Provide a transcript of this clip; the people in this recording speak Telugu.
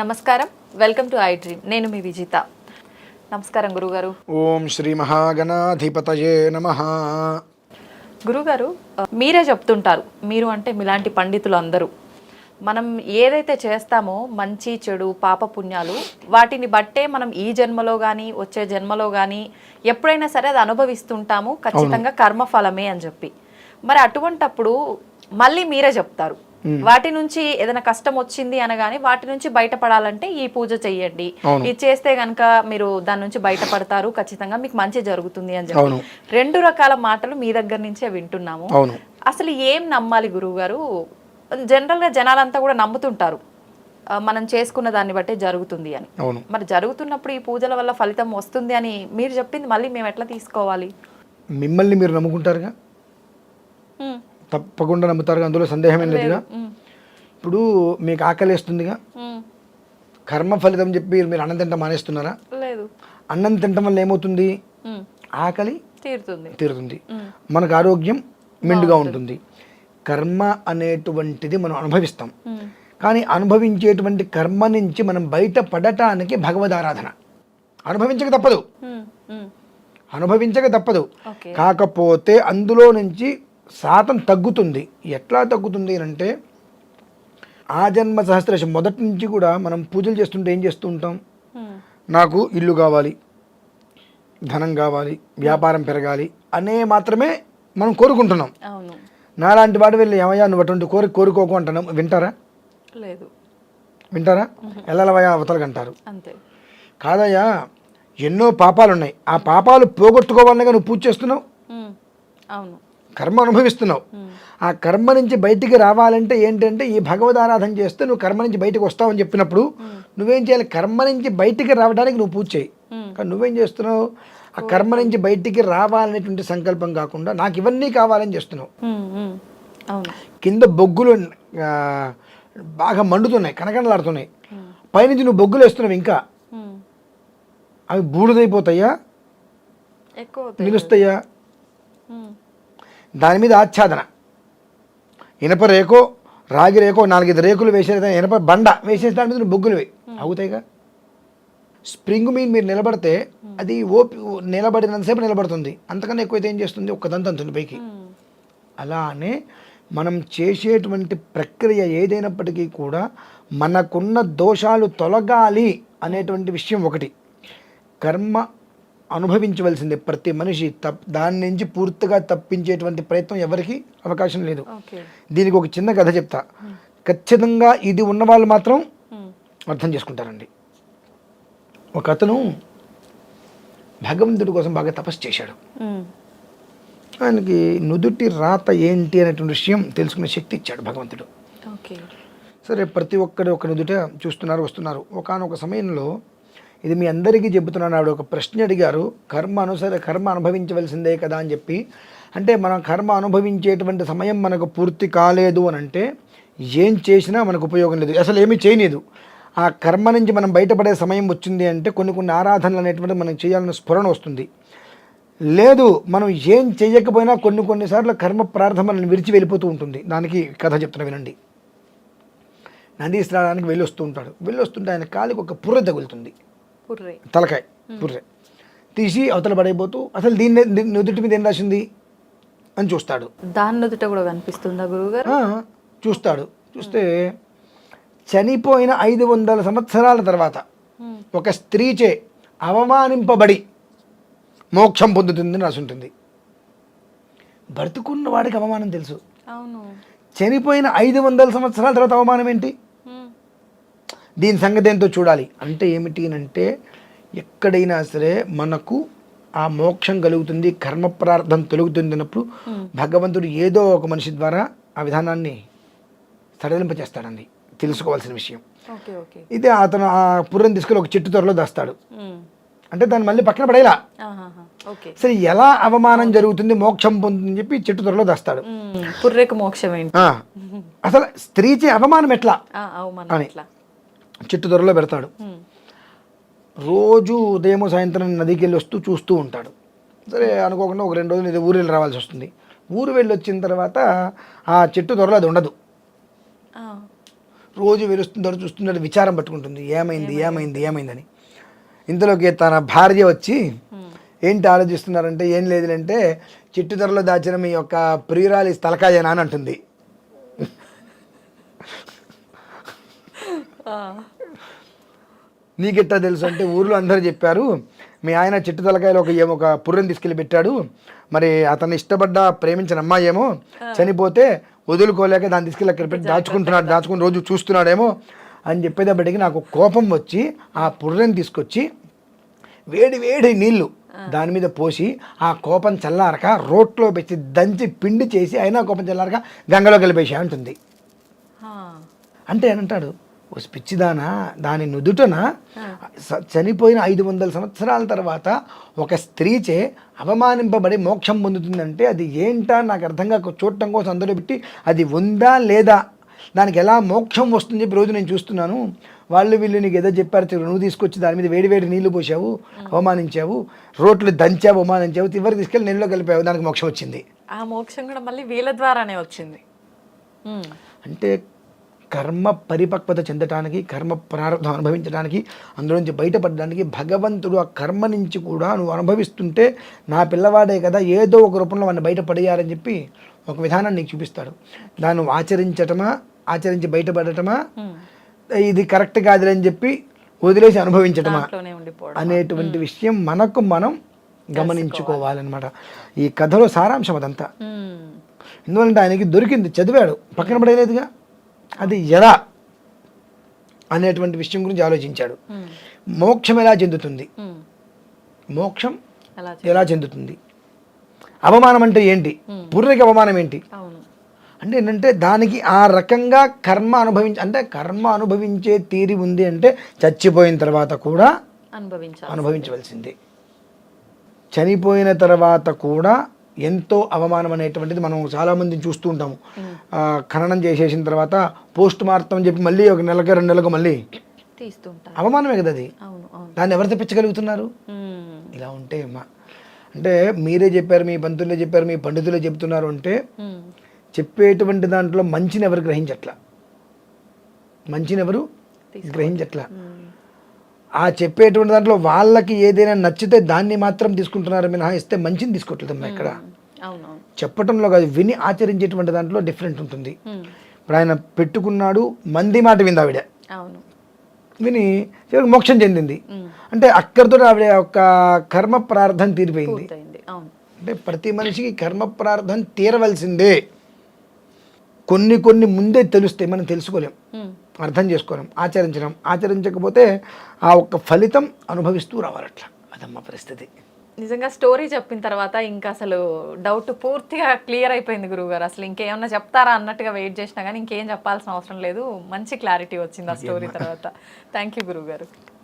నమస్కారం. వెల్కమ్ టు ఐ డ్రీమ్ నేను మీ విజిత. నమస్కారం గురుగారు. ఓం శ్రీ మహాగణాధిపతయే నమ. గురుగారు మీరే చెప్తుంటారు. మీరు అంటే మీలాంటి పండితులు అందరూ మనం ఏదైతే చేస్తామో మంచి చెడు పాప పుణ్యాలు వాటిని బట్టే మనం ఈ జన్మలో కానీ వచ్చే జన్మలో కానీ ఎప్పుడైనా సరే అది అనుభవిస్తుంటాము. ఖచ్చితంగా కర్మఫలమే అని చెప్పి. మరి అటువంటప్పుడు మళ్ళీ మీరే చెప్తారు. వాటి నుంచి ఏదైనా కష్టం వచ్చింది అనగానే వాటి నుంచి బయటపడాలంటే ఈ పూజ చెయ్యండి. ఇది చేస్తే గనక మీరు దాని నుంచి బయటపడతారు ఖచ్చితంగా మీకు మంచి జరుగుతుంది అని చెప్పి. రెండు రకాల మాటలు మీ దగ్గర నుంచే వింటున్నాము. అసలు ఏం నమ్మాలి గురువు గారు జనరల్గా జనాలంతా కూడా నమ్ముతుంటారు. మనం చేసుకున్న దాన్ని బట్టే జరుగుతుంది అని. మరి జరుగుతున్నప్పుడు ఈ పూజల వల్ల ఫలితం వస్తుంది అని మీరు చెప్పింది మళ్ళీ మేము ఎట్లా తీసుకోవాలి? మిమ్మల్ని మీరు నమ్ముకుంటారుగా? తప్పకుండా నమ్ముతారుగా అందులో సందేహం లేదుగా. ఇప్పుడు మీకు ఆకలి వేస్తుందిగా ఉమ్. కర్మ ఫలితం చెప్పి మీరు అన్నం తింటాం మానేస్తున్నారా? లేదు. అన్నం తినటం వల్ల ఏమవుతుంది? ఆకలి తీరుతుంది. తీరుతుంది. మనకు ఆరోగ్యం మెండుగా ఉంటుంది. కర్మ అనేటువంటిది మనం అనుభవిస్తాం. కానీ అనుభవించేటువంటి కర్మ నుంచి మనం బయటపడటానికి భగవద్ ఆరాధన. అనుభవించక తప్పదు. అనుభవించక తప్పదు. కాకపోతే అందులో నుంచి శాతం తగ్గుతుంది. ఎట్లా తగ్గుతుంది అని అంటే ఆ జన్మ సహస్రేషం మొదటి నుంచి కూడా మనం పూజలు చేస్తుంటే ఏం చేస్తూ ఉంటాం? నాకు ఇల్లు కావాలి ధనం కావాలి వ్యాపారం పెరగాలి అనే మాత్రమే మనం కోరుకుంటున్నాం. నాలాంటి వాడు వెళ్ళి ఏమయ్యా నువ్వు అటువంటి కోరిక కోరుకోకు అంటున్నాం వింటారా? లేదు. వింటారా? ఎల్లవయ్యా అవతలకి అంటారు. అంతే. కాదయ్యా ఎన్నో పాపాలు ఉన్నాయి ఆ పాపాలు పోగొట్టుకోవాలనే నువ్వు పూజ చేస్తున్నావు? అవును. కర్మ అనుభవిస్తున్నావు. ఆ కర్మ నుంచి బయటికి రావాలంటే ఏంటంటే ఈ భగవద్ ఆరాధన చేస్తే నువ్వు కర్మ నుంచి బయటకు వస్తావని చెప్పినప్పుడు నువ్వేం చేయాలి? కర్మ నుంచి బయటికి రావడానికి నువ్వు పూజ చేయి. కానీ నువ్వేం చేస్తున్నావు? ఆ కర్మ నుంచి బయటికి రావాలనేటువంటి సంకల్పం కాకుండా నాకు ఇవన్నీ కావాలని చేస్తున్నావు. కింద బొగ్గులు బాగా మండుతున్నాయి కనకనలాడుతున్నాయి. పైనుంచి నువ్వు బొగ్గులు వేస్తున్నావు ఇంకా. అవి బూడిదైపోతాయా. నిలుస్తాయా? దాని మీద ఆచ్ఛాదన. ఇనప రేకో రాగి రేకో నాలుగైదు రేకులు వేసేది ఇనప బండ వేసేసి దాని మీద బొగ్గులు వేయి. అవుతాయిగా స్ప్రింగ్ మీద మీరు నిలబడితే అది ఓపి నిలబడినంతసేపు నిలబడుతుంది. అంతకన్నా ఎక్కువైతే ఏం చేస్తుంది? ఒక్కదంత అంతుంది పైకి. అలానే మనం చేసేటువంటి ప్రక్రియ ఏదైనప్పటికీ కూడా మనకున్న దోషాలు తొలగాలి అనేటువంటి విషయం ఒకటి. కర్మ అనుభవించవలసిందే ప్రతి మనిషి తప్ దాని నుంచి పూర్తిగా తప్పించేటువంటి ప్రయత్నం ఎవరికి అవకాశం లేదు. దీనికి ఒక చిన్న కథ చెప్తా. ఖచ్చితంగా ఇది ఉన్నవాళ్ళు మాత్రం ఉమ్, అర్థం చేసుకుంటారండి. ఒక అతను భగవంతుడి కోసం బాగా తపస్సు చేశాడు. ఆయనకి నుదుటి రాత ఏంటి అనేటువంటి విషయం తెలుసుకునే శక్తి ఇచ్చాడు భగవంతుడు. ఓకే. సరే ప్రతి ఒక్కరు ఒక నుదుట చూస్తున్నారు వస్తున్నారు. ఒకానొక సమయంలో ఇది మీ అందరికీ చెబుతున్నాను. ఆవిడ ఒక ప్రశ్న అడిగారు. కర్మ అనుసరి కర్మ అనుభవించవలసిందే కదా అని చెప్పి. అంటే మనం కర్మ అనుభవించేటువంటి సమయం మనకు పూర్తి కాలేదు అని అంటే ఏం చేసినా మనకు ఉపయోగం లేదు. అసలు ఏమీ చేయలేదు ఆ కర్మ నుంచి మనం బయటపడే సమయం వచ్చింది అంటే కొన్ని కొన్ని ఆరాధనలు అనేటువంటి మనం చేయాలన్న స్ఫురణ వస్తుంది. లేదు మనం ఏం చేయకపోయినా కొన్ని కొన్నిసార్లు కర్మ ప్రార్థనలను విరిచి వెళ్ళిపోతూ ఉంటుంది. దానికి కథ చెప్తున్నా వినండి. నంది స్నానానికి వెళ్ళొస్తూ ఉంటాడు. వెళ్ళొస్తుంటే ఆయన కాలికి ఒక పుర్ర తగులుతుంది. తలకాయ పుర్రె. తీసి అవతల పడైపోతూ అసలు దీన్ని నుదుటి మీద ఏం రాసింది? అని చూస్తాడు. దాని నుదుట కూడా కనిపిస్తుందా గురువు గారు ఆ, చూస్తాడు. చూస్తే చనిపోయిన ఐదు వందల సంవత్సరాల తర్వాత ఒక స్త్రీచే అవమానింపబడి మోక్షం పొందుతుందని రాసి ఉంటుంది బ్రతుకున్న వాడికి అవమానం తెలుసు. అవును. చనిపోయిన ఐదు వందల సంవత్సరాల తర్వాత అవమానం ఏంటి? దీని సంగతి ఏంటో చూడాలి. అంటే ఏమిటి అని అంటే ఎక్కడైనా సరే మనకు ఆ మోక్షం కలుగుతుంది కర్మ ప్రార్థన తొలుగుతుంది అన్నప్పుడు భగవంతుడు ఏదో ఒక మనిషి ద్వారా ఆ విధానాన్ని సడలింపచేస్తాడండి. తెలుసుకోవాల్సిన విషయం. ఇదే అతను ఆ పుర్రం తీసుకెళ్ళి ఒక చెట్టు త్వరలో దాస్తాడు. అంటే దాన్ని మళ్ళీ పక్కన పడేలా. సరే ఎలా అవమానం జరుగుతుంది మోక్షం పొందుతుందని చెప్పి చెట్టు త్వరలో దాస్తాడు. పుర్రెకు మోక్షం అసలు స్త్రీచే అవమానం ఎట్లా? అని. చెట్టు త్వరలో పెడతాడు. రోజు ఉదయం సాయంత్రం నదికి వెళ్ళి వస్తూ చూస్తూ ఉంటాడు. సరే అనుకోకుండా ఒక రెండు రోజులు ఇది ఊరు వెళ్ళి రావాల్సి వస్తుంది. ఊరు వెళ్ళి వచ్చిన తర్వాత ఆ చెట్టు త్వరలో అది ఉండదు. రోజు వెలుస్తుంటాడు చూస్తుంటాడు విచారం పట్టుకుంటుంది. ఏమైంది ఏమైంది? ఏమైందని. ఇంతలోకి తన భార్య వచ్చి ఏంటి ఆలోచిస్తున్నారంటే ఏం లేదులంటే చిట్టు ధరలో దాచిన మీ యొక్క ప్రియురాలి తలకాయనా అని అంటుంది. నీకెట్టా తెలుసు అంటే ఊర్లో అందరూ చెప్పారు మీ ఆయన చెట్టు తలకాయలు ఒక ఏమో ఒక పుర్రెని తీసుకెళ్ళి పెట్టాడు. మరి అతను ఇష్టపడ్డ ప్రేమించిన అమ్మాయి ఏమో చనిపోతే వదులుకోలేక దాన్ని తీసుకెళ్ళి అక్కడ పెట్టి దాచుకుంటున్నాడు దాచుకుని రోజు చూస్తున్నాడేమో అని చెప్పేటప్పటికి నాకు కోపం వచ్చి ఆ పుర్రెని తీసుకొచ్చి వేడి వేడి నీళ్ళు దాని మీద పోసి ఆ కోపం చల్లారక రోట్లో పెట్టి దంచి పిండి చేసి అయినా కోపం చల్లారక గంగలో కలిపేసి అంటుంది. అంటే ఏమంటాడు? ఓ పిచ్చిదానా దాని నుదుటన స- చనిపోయిన ఐదు వందల సంవత్సరాల తర్వాత ఒక స్త్రీచే అవమానింపబడి మోక్షం పొందుతుందంటే అది ఏంటా? నాకు అర్థం కాక చూడటం కోసం అందరూ పెట్టి అది ఉందా లేదా? దానికి ఎలా మోక్షం వస్తుందని చెప్పి రోజు నేను చూస్తున్నాను. వాళ్ళు వీళ్ళు నీకు ఏదో చెప్పారు నువ్వు తీసుకొచ్చి దాని మీద వేడి వేడి నీళ్ళు పోసావు అవమానించావు రోట్లు దంచావు అవమానించావు చివరికి తీసుకెళ్ళి నీళ్ళలో కలిపావు దానికి మోక్షం వచ్చింది. ఆ మోక్షం కూడా మళ్ళీ వీళ్ళ ద్వారానే వచ్చింది. అంటే కర్మ పరిపక్వత చెందటానికి కర్మ ప్రారంభం అనుభవించడానికి అందులో నుంచి బయటపడడానికి భగవంతుడు ఆ కర్మ నుంచి కూడా నువ్వు అనుభవిస్తుంటే నా పిల్లవాడే కదా ఏదో ఒక రూపంలో వాడిని బయటపడేయాలని చెప్పి ఒక విధానాన్ని నీకు చూపిస్తాడు. దాన్ని ఆచరించటమా ఆచరించి బయటపడటమా ఇది కరెక్ట్ కాదులే అని చెప్పి వదిలేసి అనుభవించటమా అనేటువంటి విషయం మనకు మనం గమనించుకోవాలన్నమాట. ఈ కథలో సారాంశం అదంతా. ఎందువలంటే ఆయనకి దొరికింది చదివాడు. పక్కన పడలేదుగా అది ఎలా అనేటువంటి విషయం గురించి ఆలోచించాడు. మోక్షం ఎలా చెందుతుంది. మోక్షం ఎలా చెందుతుంది? అవమానం అంటే ఏంటి? పుర్రెకి అవమానం ఏంటి? అంటే ఏంటంటే దానికి ఆ రకంగా కర్మ అనుభవించ అంటే కర్మ అనుభవించే తీరి ఉంది అంటే చచ్చిపోయిన తర్వాత కూడా అనుభవించవలసిందే. చనిపోయిన తర్వాత కూడా ఎంతో అవమానం అనేటువంటిది మనం చాలామందిని చూస్తూ ఉంటాము. ఖననం చేసేసిన తర్వాత పోస్ట్ మార్టం అని చెప్పి మళ్ళీ ఒక నెలకి రెండు నెలలకు మళ్ళీ అవమానమే కదా అది. దాన్ని ఎవరు తెప్పించగలుగుతున్నారు. ఇలా ఉంటే అమ్మా అంటే మీరే చెప్పారు మీ పంతులే చెప్పారు మీ పండితులే చెప్తున్నారు అంటే. చెప్పేటువంటి దాంట్లో మంచిని ఎవరు గ్రహించట్లా? మంచిని ఎవరు గ్రహించట్లా. ఆ చెప్పేటువంటి దాంట్లో వాళ్ళకి ఏదైనా నచ్చితే దాన్ని మాత్రం తీసుకుంటున్నారు మినహాయిస్తే మంచిని తీసుకోవట్లేదమ్మా ఇక్కడ. చెప్పటంలో కాదు విని ఆచరించేటువంటి దాంట్లో డిఫరెంట్ ఉంటుంది. ఇప్పుడు ఆయన పెట్టుకున్నాడు మంది మాట వింది ఆవిడ. విని చివరికి మోక్షం చెందింది. అంటే అక్కడితో ఆవిడ యొక్క కర్మ ప్రార్థన తీరిపోయింది. అంటే ప్రతి మనిషికి కర్మ ప్రార్థన తీరవలసిందే. కొన్ని కొన్ని ముందే తెలుస్తాయి మనం తెలుసుకోలేం. అర్థం చేసుకోలేం ఆచరించడం. ఆచరించకపోతే ఆ ఒక్క ఫలితం అనుభవిస్తూ రావాలట్లా. అదమ్మ పరిస్థితి. నిజంగా స్టోరీ చెప్పిన తర్వాత ఇంకా అసలు డౌట్ పూర్తిగా క్లియర్ అయిపోయింది గురువుగారు. అసలు ఇంకేమన్నా చెప్తారా అన్నట్టుగా వెయిట్ చేసినా కానీ ఇంకేం చెప్పాల్సిన అవసరం లేదు. మంచి క్లారిటీ వచ్చింది ఆ స్టోరీ తర్వాత. థ్యాంక్ యూ గురువుగారు.